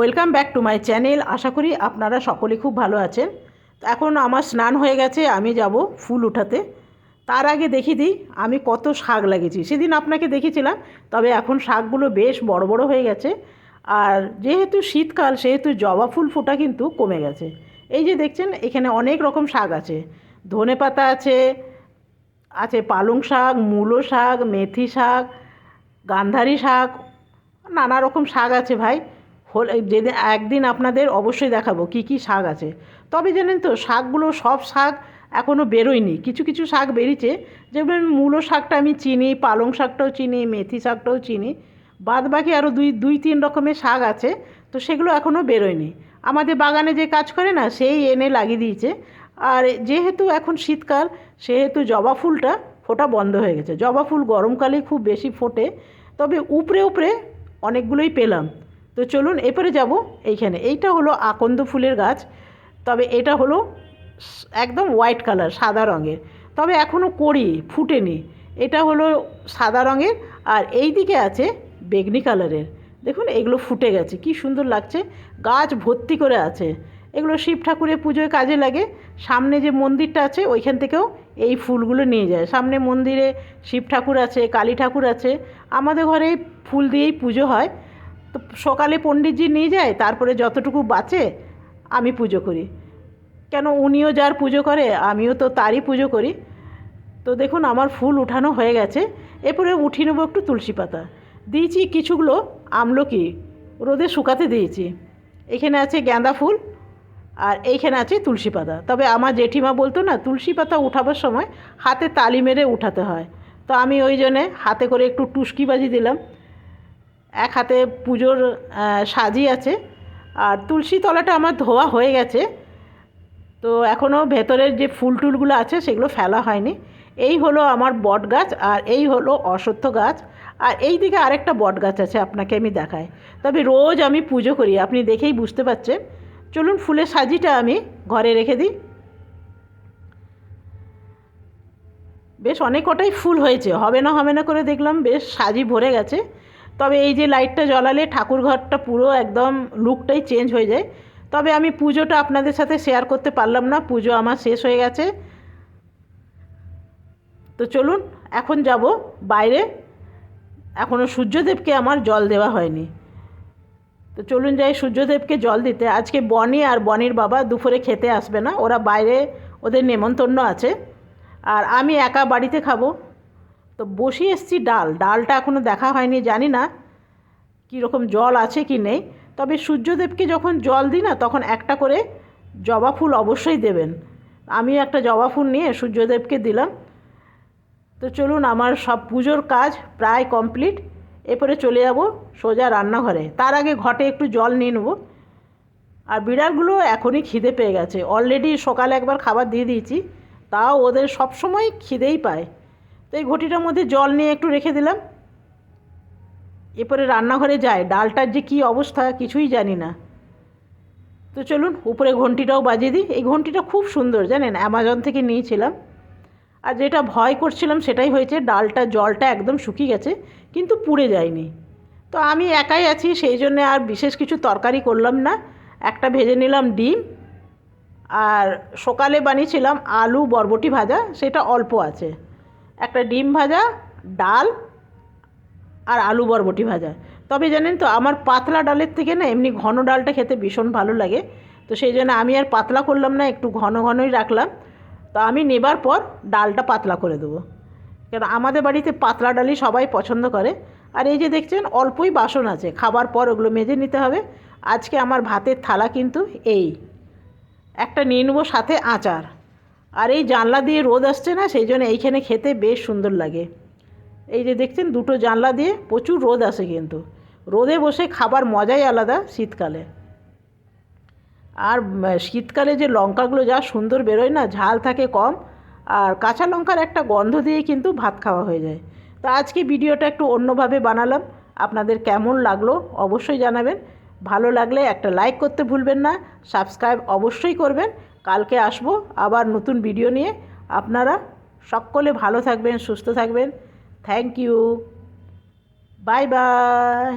Welcome back to my channel আশা করি আপনারা সকলে খুব ভালো আছেন। এখন আমার স্নান হয়ে গেছে, আমি যাব ফুল উঠাতে। তার আগে দেখি দিই, আমি কত শাক লাগিয়েছি। সেদিন আপনাকে দেখেছিলাম তবে এখন শাকগুলো বেশ বড় বড় হয়ে গেছে। আর যেহেতু শীতকাল, সেহেতু জবা ফুল ফোটা কিন্তু কমে গেছে। এই যে দেখছেন, এখানে অনেক রকম শাক আছে। ধনে পাতা আছে আছে পালং শাক, মূলো শাক, মেথি শাক, গান্ধারি শাক, নানা রকম শাক আছে ভাই। যেদিন একদিন আপনাদের অবশ্যই দেখাবো কি কি শাক আছে। তবে জানেন তো, শাকগুলো সব শাক এখনও বেরোয়নি। কিছু কিছু শাক বেরিয়েছে যেমন মূলো শাকটা আমি চিনি, পালং শাকটাও চিনি, মেথি শাকটাও চিনি। বাদ বাকি আরও দুই দুই, তিন রকমের শাক আছে, তো সেগুলো এখনও বেরোয়নি। আমাদের বাগানে যে কাজ করে না, সেই এনে লাগিয়ে দিয়েছে। আর যেহেতু এখন শীতকাল, সেহেতু জবা ফুলটা ফোটা বন্ধ হয়ে গেছে। জবা ফুল গরমকালে খুব বেশি ফোটে, তবে উপরে উপরে অনেকগুলোই পেলাম। তো চলুন এরপরে যাব এইখানে। এইটা হলো আকন্দ ফুলের গাছ। তবে এটা হলো একদম হোয়াইট কালার সাদা রঙের। তবে এখনও করি, ফুটেনি। এটা হলো সাদা রঙের আর এই দিকে আছে বেগনি কালারের। দেখুন, এগুলো ফুটে গেছে, কি সুন্দর লাগছে। গাছ ভর্তি করে আছে। এগুলো শিব ঠাকুরের পুজোয় কাজে লাগে। সামনে যে মন্দিরটা আছে, ওইখান থেকেও এই ফুলগুলো নিয়ে যায়। সামনে মন্দিরে শিব ঠাকুর আছে, কালী ঠাকুর আছে। আমাদের ঘরে ফুল দিয়েই পুজো হয়। তো সকালে পণ্ডিতজি নিয়ে যায়, তারপরে যতটুকু বাঁচে, আমি পুজো করি। কেন উনিও যার পুজো করে, আমিও তো তারই পুজো করি। তো দেখুন, আমার ফুল উঠানো হয়ে গেছে। এরপরে উঠিয়ে নেব একটু তুলসী পাতা। দিয়েছি কিছুগুলো আমলকি, রোদে শুকাতে দিয়েছি। এখানে আছে গাঁদা ফুল আর এইখানে আছে তুলসী পাতা। তবে আমার জেঠিমা বলতো না, তুলসী পাতা উঠাবার সময় হাতে তালি মেরে উঠাতে হয়। তো আমি ওই জন্যে হাতে করে একটু টুসকি বাজি দিলাম। এক হাতে পুজোর সাজি আছে। আর তুলসী তলাটা আমার ধোয়া হয়ে গেছে। তো এখনও ভেতরের যে ফুল টুলগুলো আছে সেগুলো ফেলা হয়নি। এই হলো আমার বট গাছ আর এই হলো অশ্বত্থ গাছ। আর এই দিকে আরেকটা বট গাছ আছে আপনাকে আমি দেখাই। তবে রোজ আমি পুজো করি, আপনি দেখেই বুঝতে পারছেন। চলুন ফুলের সাজিটা আমি ঘরে রেখে দিই। বেশ অনেক কটাই ফুল হয়েছে, হবে না হবে না করে দেখলাম, বেশ সাজি ভরে গেছে। তবে এই যে লাইটটা জ্বালালে ঠাকুর ঘরটা পুরো একদম লুকটাই চেঞ্জ হয়ে যায়। তবে আমি পুজোটা আপনাদের সাথে শেয়ার করতে পারলাম না, পুজো আমার শেষ হয়ে গেছে। তো চলুন, এখন যাব বাইরে। এখনও সূর্যদেবকে আমার জল দেওয়া হয়নি। তো চলুন যাই সূর্যদেবকে জল দিতে। আজকে বনি আর বনির বাবা দুপুরে খেতে আসবে না, ওরা বাইরে ওদের নেমন্তন্ন আছে। আর আমি একা বাড়িতে খাব। তো বসিয়ে এসছি ডাল। ডালটা এখনও দেখা হয়নি, জানি না কীরকম জল আছে কি নেই। তবে সূর্যদেবকে যখন জল দিই না, তখন একটা করে জবা ফুল অবশ্যই দেবেন। আমি একটা জবা ফুল নিয়ে সূর্যদেবকে দিলাম। তো চলুন, আমার সব পুজোর কাজ প্রায় কমপ্লিট। এরপরে চলে যাব সোজা রান্নাঘরে। তার আগে ঘটে একটু জল নিয়ে নেব। আর বিড়ালগুলো এখনই খিদে পেয়ে গেছে। অলরেডি সকালে একবার খাবার দিয়ে দিয়েছি। তাও ওদের সব সময় খিদেই পায়। তো এই ঘটিটার মধ্যে জল নিয়ে একটু রেখে দিলাম। এরপরে রান্নাঘরে যায়, ডালটার যে কী অবস্থা কিছুই জানি না। তো চলুন, উপরে ঘন্টিটাও বাজিয়ে দিই। এই ঘন্টিটা খুব সুন্দর, জানেন? অ্যামাজন থেকে নিয়েছিলাম। আর যেটা ভয় করছিলাম সেটাই হয়েছে, ডালটা, জলটা একদম শুকিয়ে গেছে, কিন্তু পুড়ে যায়নি। তো আমি একাই আছি, সেই জন্যে আর বিশেষ কিছু তরকারি করলাম না। একটা ভেজে নিলাম ডিম, আর সকালে বানিয়েছিলাম আলু বরবটি ভাজা, সেটা অল্প আছে। একটা ডিম ভাজা, ডাল আর আলু বরবটি ভাজা। তবে জানেন তো, আমার পাতলা ডালের থেকে না এমনি ঘন ডালটা খেতে ভীষণ ভালো লাগে। তো সেই জন্য আমি আর পাতলা করলাম না, একটু ঘন ঘনই রাখলাম। তো আমি নেবার পর ডালটা পাতলা করে দেবো। কেন, আমাদের বাড়িতে পাতলা ডালই সবাই পছন্দ করে। আর এই যে দেখছেন, অল্পই বাসন আছে, খাবার পর ওগুলো মেজে নিতে হবে। আজকে আমার ভাতের থালা কিন্তু এই। একটা নিয়ে নেব সাথে আচার। আর এই জানলা দিয়ে রোদ আসছে না, সেই জন্য এইখানে খেতে বেশ সুন্দর লাগে। এই যে দেখছেন, দুটো জানলা দিয়ে প্রচুর রোদ আসে কিন্তু। রোদে বসে খাবার মজাই আলাদা শীতকালে। আর শীতকালে যে লঙ্কাগুলো যা সুন্দর বেরোয় না, ঝাল থাকে কম, আর কাঁচা লঙ্কার একটা গন্ধ দিয়ে কিন্তু ভাত খাওয়া হয়ে যায়। তো আজকে ভিডিওটা একটু অন্যভাবে বানালাম। আপনাদের কেমন লাগল অবশ্যই জানাবেন। ভালো লাগলে একটা লাইক করতে ভুলবেন না, সাবস্ক্রাইব অবশ্যই করবেন। কালকে আসব, আবার নতুন ভিডিও নিয়ে। আপনারা সকলে ভালো থাকবেন, সুস্থ থাকবেন। Thank you bye bye